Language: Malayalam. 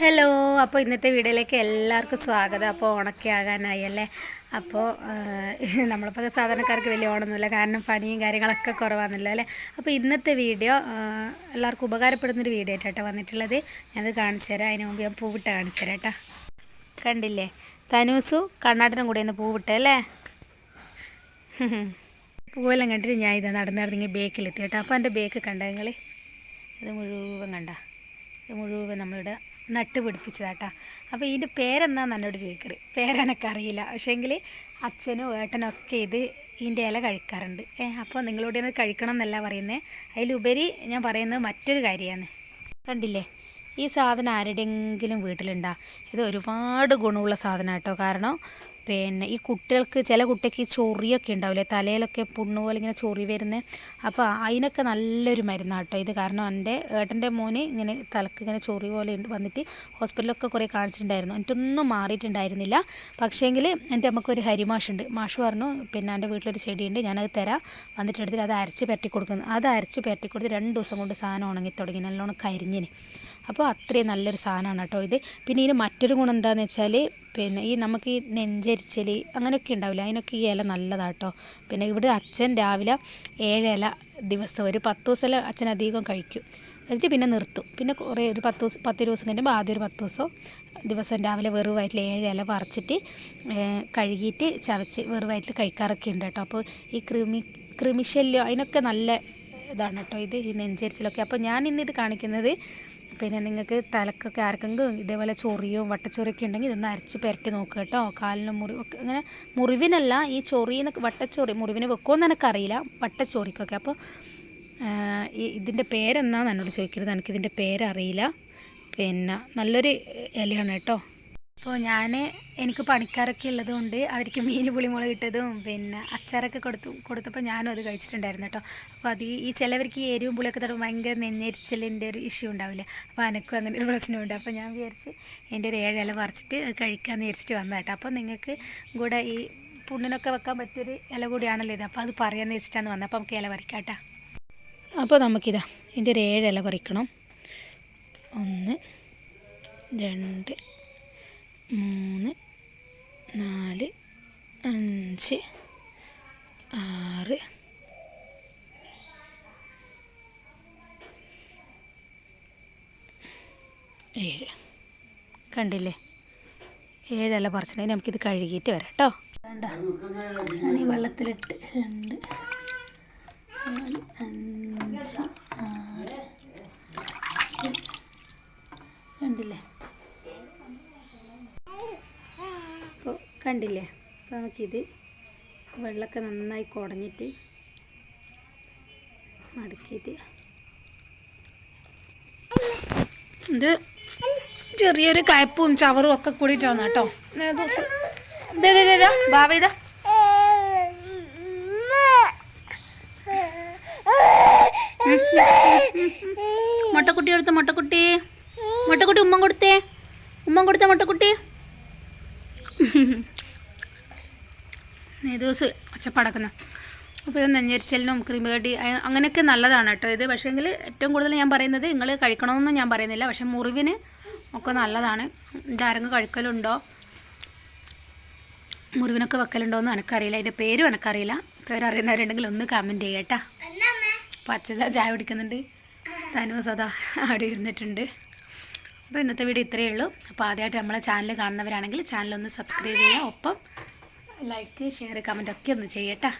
ഹലോ അപ്പോൾ ഇന്നത്തെ വീഡിയോയിലേക്ക് എല്ലാവർക്കും സ്വാഗതം. അപ്പോൾ ഓണൊക്കെ ആകാനായി അല്ലേ അപ്പോൾ നമ്മളിപ്പോൾ സാധാരണക്കാർക്ക് വലിയ ഓണമൊന്നുമില്ല. കാരണം പണിയും കാര്യങ്ങളൊക്കെ കുറവാണല്ലോ അല്ലേ? അപ്പോൾ ഇന്നത്തെ വീഡിയോ എല്ലാവർക്കും ഉപകാരപ്പെടുന്നൊരു വീഡിയോ ആയിട്ടാണ് വന്നിട്ടുള്ളത്. ഞാനത് കാണിച്ചു തരാം. അതിന് മുമ്പ് ഞാൻ പൂവിട്ട് കാണിച്ചു തരാം കേട്ടോ കണ്ടില്ലേ? തനൂസും കണ്ണാടനും കൂടെ ഒന്ന് പൂവിട്ട് അല്ലേ? പൂവെല്ലാം കണ്ടിട്ട് ഞാൻ ഇതാ നടന്ന് നടന്നിങ്ങനെ ബേക്കിലെത്തി കേട്ടോ. അപ്പോൾ എന്റെ ബേക്ക് കണ്ട നിങ്ങൾ ഇത് മുഴുവൻ കണ്ട? ഇത് മുഴുവൻ നമ്മളിവിടെ നട്ട് പിടിപ്പിച്ചതാട്ടാ അപ്പോൾ ഇതിന്റെ പേരെന്താന്ന് എന്നോട് ചോദിക്കറ് പേരെനക്ക് അറിയില്ല പക്ഷേങ്കിൽ അച്ഛനും ഏട്ടനും ഒക്കെ ഇത് ഇതിന്റെ ഇല കഴിക്കാറുണ്ട്. ഏ അപ്പോൾ നിങ്ങളോട് ഇത് കഴിക്കണം എന്നല്ല പറയുന്നത് അതിലുപരി ഞാൻ പറയുന്നത് മറ്റൊരു കാര്യമാണ്. കണ്ടില്ലേ? ഈ സാധനം ആരുടെയെങ്കിലും വീട്ടിലുണ്ടോ? ഇത് ഒരുപാട് ഗുണമുള്ള സാധനം കേട്ടോ കാരണം പിന്നെ ഈ കുട്ടികൾക്ക് ചില കുട്ടിക്ക് ഈ ചൊറിയൊക്കെ ഉണ്ടാവില്ലേ? തലയിലൊക്കെ പുണ്ണു പോലെ ഇങ്ങനെ ചൊറി വരുന്നത് അപ്പോൾ അതിനൊക്കെ നല്ലൊരു മരുന്നാണ് കേട്ടോ ഇത്. കാരണം എന്റെ ഏട്ടന്റെ മോന് ഇങ്ങനെ തലക്ക് ഇങ്ങനെ ചൊറി പോലെ വന്നിട്ട് ഹോസ്പിറ്റലിലൊക്കെ കുറേ കാണിച്ചിട്ടുണ്ടായിരുന്നു. എന്നിട്ടൊന്നും മാറിയിട്ടുണ്ടായിരുന്നില്ല. പക്ഷേങ്കിൽ എന്റെ അമ്മക്കൊരു ഹരിമാഷുണ്ട്. മാഷ് പറഞ്ഞു പിന്നെ എന്റെ വീട്ടിലൊരു ചെടിയുണ്ട് ഞാനത് തരാം. വന്നിട്ട് എടുത്തിട്ട് അത് അരച്ച് പരട്ടി കൊടുക്കുന്നു. അത് അരച്ച് പരട്ടി കൊടുത്ത് രണ്ട് ദിവസം കൊണ്ട് സാധനം ഉണങ്ങി തുടങ്ങി. നല്ലോണം കരിഞ്ഞിന്. അപ്പോൾ അത്രയും നല്ലൊരു സാധനമാണ് കേട്ടോ ഇത്. പിന്നെ ഇതിന് മറ്റൊരു ഗുണം എന്താണെന്ന് വെച്ചാൽ പിന്നെ ഈ നമുക്ക് ഈ നെഞ്ചരിച്ചൽ അങ്ങനെയൊക്കെ ഉണ്ടാവില്ല? അതിനൊക്കെ ഈ ഇല നല്ലതാണ് കേട്ടോ പിന്നെ ഇവിടെ അച്ഛൻ രാവിലെ ഏഴ് ഇല ദിവസം ഒരു പത്ത് ദിവസം അച്ഛൻ അധികം കഴിക്കും. എന്നിട്ട് പിന്നെ നിർത്തും. പിന്നെ കുറേ ഒരു പത്ത് ദിവസം പത്ത് ദിവസം കഴിയുമ്പോൾ ആദ്യം ഒരു പത്ത് ദിവസം ദിവസം രാവിലെ വെറു വയറ്റിൽ ഏഴ് ഇല പറിച്ചിട്ട് കഴുകിയിട്ട് ചവച്ച് വെറു വയറ്റിൽ കഴിക്കാറൊക്കെ ഉണ്ട് കേട്ടോ. അപ്പോൾ ഈ കൃമി കൃമിശല്യം അതിനൊക്കെ നല്ല ഇതാണ് കേട്ടോ ഇത് ഈ നെഞ്ചരിച്ചിലൊക്കെ. അപ്പോൾ ഞാൻ ഇന്ന് ഇത് കാണിക്കുന്നത് പിന്നെ നിങ്ങൾക്ക് തലക്കൊക്കെ ആർക്കെങ്കിലും ഇതേപോലെ ചൊറിയോ വട്ടച്ചൊറിയൊക്കെ ഉണ്ടെങ്കിൽ ഇതൊന്ന് അരച്ച് പെരട്ടി നോക്കുക കേട്ടോ. കാലിന് മുറി അങ്ങനെ മുറിവിനല്ല ഈ ചൊറിയെന്നൊക്കെ വട്ടച്ചൊറി മുറിവിന് വെക്കുമെന്ന് എനിക്കറിയില്ല വട്ടച്ചൊറിക്കൊക്കെ. അപ്പോൾ ഇതിന്റെ പേരെന്നാന്ന് എന്നോട് ചോദിക്കരുത് എനിക്കിതിന്റെ പേരറിയില്ല. പിന്നെ നല്ലൊരു ഇലയാണ് കേട്ടോ. അപ്പോൾ ഞാൻ എനിക്ക് പണിക്കാരൊക്കെ ഉള്ളതുകൊണ്ട് അവർക്ക് മീൻ പുളിമുളക് കിട്ടതും പിന്നെ അച്ചാറൊക്കെ കൊടുത്തു കൊടുത്തപ്പോൾ ഞാനും അത് കഴിച്ചിട്ടുണ്ടായിരുന്നു കേട്ടോ. അപ്പോൾ അത് ഈ- ചിലവർക്ക് ഈ എരിവും പുളിയൊക്കെ തരുമ്പോൾ ഭയങ്കര നെഞ്ഞരിച്ചലിന്റെ ഒരു ഇഷ്യൂ ഉണ്ടാവില്ല? അപ്പോൾ എനിക്കും അങ്ങനെ ഒരു പ്രശ്നമുണ്ട്. അപ്പോൾ ഞാൻ വിചാരിച്ച് എന്റെ ഒരു ഏഴില പറിച്ചിട്ട് കഴിക്കാമെന്ന് വിചാരിച്ചിട്ട് വന്ന കേട്ടോ. അപ്പോൾ നിങ്ങൾക്ക് കൂടെ ഈ പുണ്ണിനൊക്കെ വെക്കാൻ പറ്റിയൊരു ഇല കൂടിയാണല്ലോ ഇത്. അപ്പോൾ അത് പറയാമെന്ന് വെച്ചിട്ടാണ് വന്നത്. അപ്പോൾ നമുക്ക് ഇല പറിക്കാം അപ്പോൾ നമുക്കിതാ ഇതിന്റെ ഒരു ഏഴ് ഇല പറിക്കണം. ഒന്ന് രണ്ട് മൂന്ന് നാല് അഞ്ച് ആറ് ഏഴ്. കണ്ടില്ലേ? ഏഴല്ല പറിച്ചിട്ടുണ്ടെങ്കിൽ നമുക്കിത് കഴുകിയിട്ട് വരാം കേട്ടോ. വേണ്ട. ഞാൻ ഈ വെള്ളത്തിലിട്ട് രണ്ട് നാല് അഞ്ച് ആറ് ഏഴ്. കണ്ടില്ലേ അപ്പോൾ കണ്ടില്ലേ? അപ്പോൾ നമുക്കിത് വെള്ളമൊക്കെ നന്നായി കുടഞ്ഞിട്ട് മടക്കിയിട്ട് ഇത് ചെറിയൊരു കയപ്പും ചവറും ഒക്കെ കൂടിയിട്ടാണ് കേട്ടോ. ബാബ മുട്ടക്കുട്ടി എടുത്ത മുട്ടക്കുട്ടി. മുട്ടക്കുട്ടി ഉമ്മൻ കൊടുത്തേ. ഉമ്മൻ കൊടുത്ത മുട്ടക്കുട്ടി. ദിവസം ഒച്ചപ്പടക്കുന്ന. അപ്പോൾ ഇത് നെഞ്ഞരിച്ചലിനും ക്രിമികടി അങ്ങനെയൊക്കെ നല്ലതാണ് കേട്ടോ ഇത്. പക്ഷേങ്കിൽ ഏറ്റവും കൂടുതൽ ഞാൻ പറയുന്നത് നിങ്ങൾ കഴിക്കണമെന്ന് ഞാൻ പറയുന്നില്ല. പക്ഷെ മുറിവിന് ഒക്കെ നല്ലതാണ്. ഇതാരെങ്കിലും കഴിക്കലുണ്ടോ? മുറിവിനൊക്കെ വെക്കലുണ്ടോ എന്ന് എനിക്കറിയില്ല അതിന്റെ പേരും എനിക്കറിയില്ല പേരറിയുന്നവരുണ്ടെങ്കിൽ ഒന്ന് കമന്റ് ചെയ്യട്ടാ പച്ചത ചായ കുടിക്കുന്നുണ്ട്. തനു സദാ അവിടെ ഇരുന്നിട്ടുണ്ട്. അപ്പോൾ ഇന്നത്തെ വീഡിയോ ഇത്രയേ ഉള്ളൂ. അപ്പോൾ ആദ്യമായിട്ട് നമ്മളെ ചാനൽ കാണുന്നവരാണെങ്കിൽ ചാനൽ ഒന്ന് സബ്സ്ക്രൈബ് ചെയ്യുക. ഒപ്പം ലൈക്ക് ഷെയർ കമന്റ് ഒക്കെ ഒന്ന് ചെയ്യട്ടാ